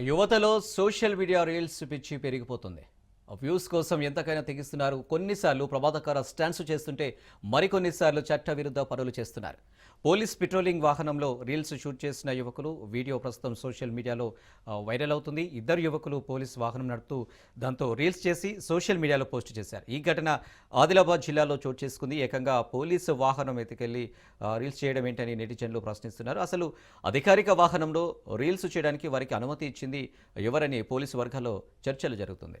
యువతలో social media reels పిచ్చి పెరిగిపోతుంది. వ్యూస్ కోసం ఎంతకైనా తెగిస్తున్నారు. కొన్నిసార్లు ప్రమాదకర స్టాన్స్ చేస్తుంటే మరికొన్నిసార్లు చట్ట విరుద్ధ పనులు చేస్తున్నారు. పోలీస్ పెట్రోలింగ్ వాహనంలో రీల్స్ షూట్ చేసిన యువకులు వీడియో ప్రస్తుతం సోషల్ మీడియాలో వైరల్ అవుతుంది. ఇద్దరు యువకులు పోలీస్ వాహనం నడుపుతూ దాంతో రీల్స్ చేసి సోషల్ మీడియాలో పోస్ట్ చేశారు. ఈ ఘటన ఆదిలాబాద్ జిల్లాలో చోటు చేసుకుంది. ఏకంగా పోలీసు వాహనం ఎత్తుకెళ్ళి రీల్స్ చేయడం ఏంటని నెటిజన్లు ప్రశ్నిస్తున్నారు. అసలు అధికారిక వాహనంలో రీల్స్ చేయడానికి వారికి అనుమతి ఇచ్చింది ఎవరని పోలీసు వర్గాల్లో చర్చలు జరుగుతుంది.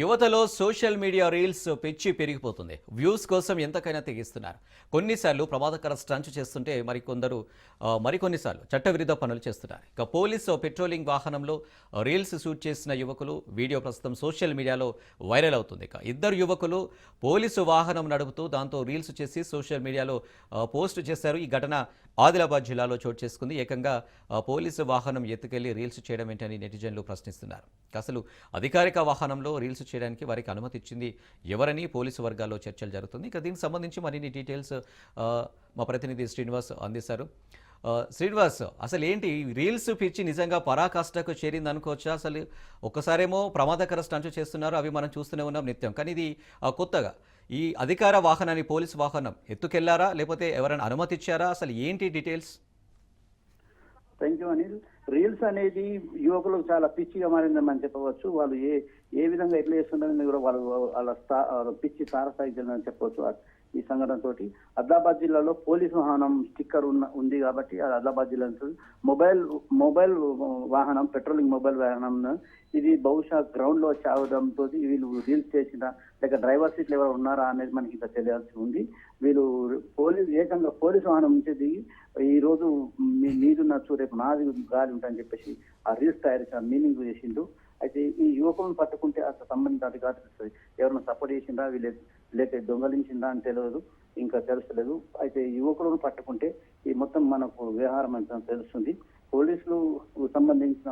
యువతలో సోషల్ మీడియా రీల్స్ పెంచి పెరిగిపోతుంది. వ్యూస్ కోసం ఎంతకైనా తెగిస్తున్నారు. కొన్నిసార్లు ప్రమాదకర స్టంచ్ చేస్తుంటే మరికొందరు మరికొన్నిసార్లు చట్టవిరుద్ధ పనులు చేస్తున్నారు. ఇక పోలీసు పెట్రోలింగ్ వాహనంలో రీల్స్ షూట్ చేసిన యువకులు వీడియో ప్రస్తుతం సోషల్ మీడియాలో వైరల్ అవుతుంది. ఇక ఇద్దరు యువకులు పోలీసు వాహనం నడుపుతూ దాంతో రీల్స్ చేసి సోషల్ మీడియాలో పోస్ట్ చేశారు. ఈ ఘటన ఆదిలాబాద్ జిల్లాలో చోటు చేసుకుంది. ఏకంగా పోలీసు వాహనం ఎత్తుకెళ్ళి రీల్స్ చేయడం ఏంటని నెటిజన్లు ప్రశ్నిస్తున్నారు. అసలు అధికారిక వాహనంలో రీల్స్ చేయడానికి వారికి అనుమతి ఇచ్చింది ఎవరని పోలీసు వర్గాల్లో చర్చలు జరుగుతుంది. ఇక దీనికి సంబంధించి మరిన్ని డీటెయిల్స్ మా ప్రతినిధి శ్రీనివాస్ అందిస్తారు. శ్రీనివాస్ అసలు ఏంటి ఈ రీల్స్ పిచ్చి నిజంగా పరాకాష్ఠకు చేరింది అనుకోవచ్చా? అసలు ఒక్కసారేమో ప్రమాదకర స్టంట్ చేస్తున్నారు అవి మనం చూస్తూనే ఉన్నాం నిత్యం. కానీ ఇది కొత్తగా. ఈ అధికార వాహనాన్ని పోలీసు వాహనం ఎత్తుకెళ్ళారా? లేకపోతే ఎవరైనా అనుమతి ఇచ్చారా? అసలు ఏంటి details? Thank you Anil. Reels అనేది యువకులకు చాలా పిచ్చిగా మారిందని మనం చెప్పవచ్చు. వాళ్ళు ఏ ఏ విధంగా ఎట్లా చేస్తున్నారని కూడా వాళ్ళు వాళ్ళ స్థా పిచ్చి తారస్థాయికి వెళ్ళిందని చెప్పవచ్చు. ఈ సంఘటన తోటి ఆదిలాబాద్ జిల్లాలో పోలీసు వాహనం స్టిక్కర్ ఉన్న ఉంది కాబట్టి అది ఆదిలాబాద్ జిల్లా మొబైల్ మొబైల్ వాహనం పెట్రోలింగ్ మొబైల్ వాహనం ఇది బహుశా గ్రౌండ్లో చావడంతో వీళ్ళు రీల్స్ చేసిన లేక డ్రైవర్ సీట్లు ఎవరు ఉన్నారా అనేది మనకి ఇంకా తెలియాల్సి ఉంది. వీళ్ళు పోలీస్ ఏకంగా పోలీసు వాహనం నుంచి దిగి ఈ రోజు మీ నీరు నచ్చు రేపు నాది గాలి ఉంటాయని చెప్పేసి ఆ రీల్స్ తయారు చేసి మీనింగ్ చేసిండు. అయితే ఈ యువకులను పట్టుకుంటే అసలు సంబంధిత అధికారులు తెలుస్తుంది ఎవరైనా సపోర్ట్ చేసిందా వీళ్ళు లేక దొంగలించిందా అని తెలియదు ఇంకా తెలుస్తలేదు. అయితే యువకులను పట్టుకుంటే ఈ మొత్తం మనకు వ్యవహారం అంతా తెలుస్తుంది. పోలీసులు సంబంధించిన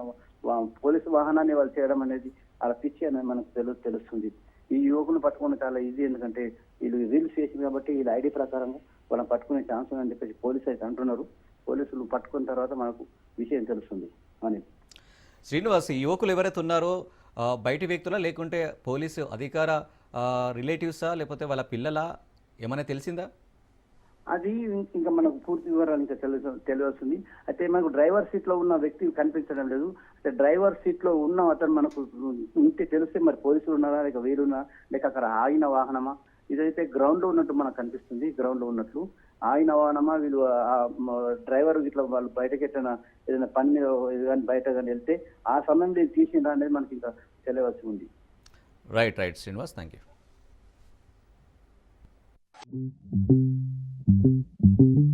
పోలీసు వాహనాన్ని వాళ్ళు చేయడం అనేది అలా పిచ్చి అనేది మనకు తెలు తెలుస్తుంది. ఈ యువకులను పట్టుకోవడం చాలా ఈజీ ఎందుకంటే వీళ్ళు రీల్స్ చేసింది కాబట్టి వీళ్ళ ఐడి ప్రకారం వాళ్ళని పట్టుకునే ఛాన్స్ ఉందని చెప్పేసి పోలీసు అయితే అంటున్నారు. పోలీసులు పట్టుకున్న తర్వాత మనకు విషయం తెలుస్తుంది. అని శ్రీనివాస్ ఈ యువకులు ఎవరైతే ఉన్నారో బయటి వ్యక్తులా లేకుంటే పోలీసు అధికార రిలేటివ్సా లేకపోతే వాళ్ళ పిల్లలా ఏమైనా తెలిసిందా? అది ఇంకా మనకు పూర్తి వివరాలు ఇంకా తెలియ తెలియాల్సింది. అయితే మనకు డ్రైవర్ సీట్లో ఉన్న వ్యక్తి కనిపించడం లేదు. అంటే డ్రైవర్ సీట్లో ఉన్న అతను మనకు ఉంటే తెలిస్తే మరి పోలీసులు ఉన్నారా లేక వీరున్నా లేక అక్కడ ఆగిన వాహనమా? ఇదైతే గ్రౌండ్లో ఉన్నట్టు మనకు కనిపిస్తుంది గ్రౌండ్లో ఉన్నట్లు. ఆయన వానమా వీళ్ళు ఆ డ్రైవర్ ఇట్లా వాళ్ళు బయటకి ఎట్టిన ఏదైనా పని కానీ బయట కానీ వెళ్తే ఆ సమయంలో తీసిన అనేది మనకి ఇంకా తెలియవలసి ఉంది. Right right Srinivas thank you Thank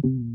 you.